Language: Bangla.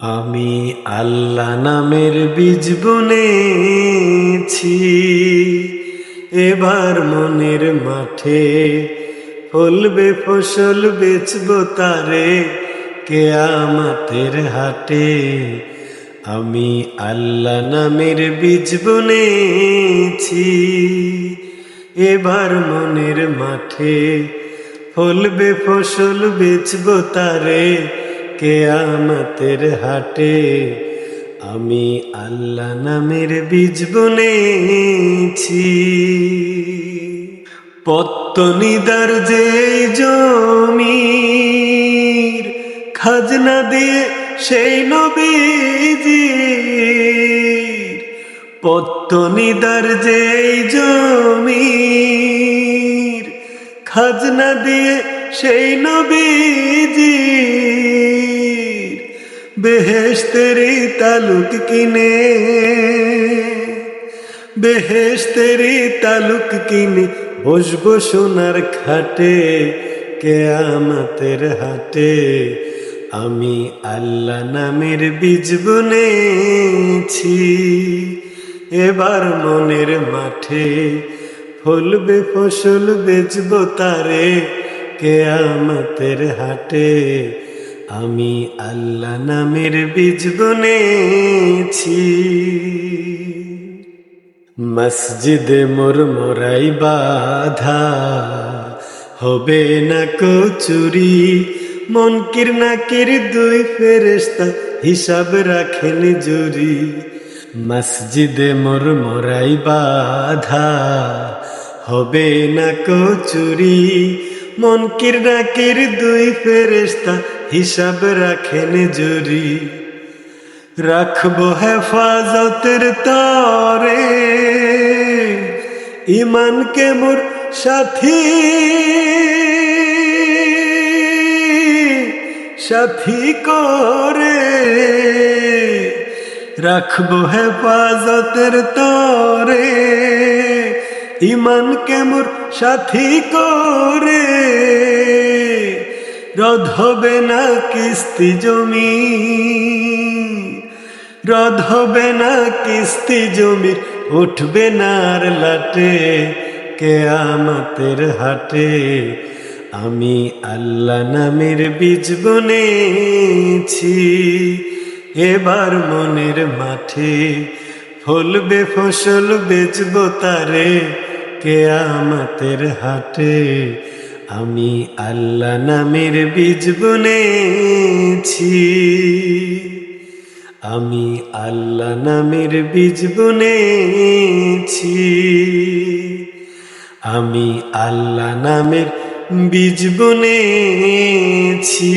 আমি আল্লাহ নামের বীজ বুনেছি। এবার মনের মাঠে ফলবে, ফসল বেচব তারে কেয়ামাতের হাটে। আমি আল্লাহ নামের বীজ বুনেছি। এবার মনের মাঠে ফলবে, ফসল বেচব তারে কেয়ামতের হাটে আমি আল্লাহ নামের বীজ বুনেছি। পত্তনিদার যে জমির, খাজনা দিয়ে সেই নবীজির। পত্তনিদার যে জমির, খাজনা দিয়ে সেই নবীজির। বেহেশতেরি তালুক কিনে, বেহেশতেরি তালুক কিনে বসবো সোনার খাটে, কেয়ামতের হাটে। আমি আল্লাহ নামের বীজ বুনেছি, এবার মনের মাঠে ফলবে, ফসল বেচব তারে, কেয়ামতের হাটে। আমি আল্লাহ নামের বীজ বুনেছি। মসজিদে মোর মোরাই বাধা। হবে না কচুরি মনকির নাকির দুই ফেরেস্তা হিসাব রাখেন জুরি। মসজিদে মোর মোরাই বাধা। হবে না কচুরি মনকির নাকির দুই ফেরেস্তা হিসাব রাখেন জুরি। রাখব হেফাজতের তরে। ইমানকে মোর সাথী? সাথী করে? রাখব হেফাজতের তরে। ইমানকে মোর সাথী করে? রদ হবে না কিস্তি জমি। রদ হবে না কিস্তি জমি, উঠবে না লাটে কেয়ামতের হাটে। আমি আল্লাহ নামের বীজ বনেছি, এবার মনের মাঠে ফলবে, ফসল বেচব তারে কেয়ামতের হাটে। আমি আল্লাহ নামের বীজ বুনেছি। আমি আল্লাহ নামের বীজ বুনেছি। আমি আল্লাহ নামের বীজ বুনেছি।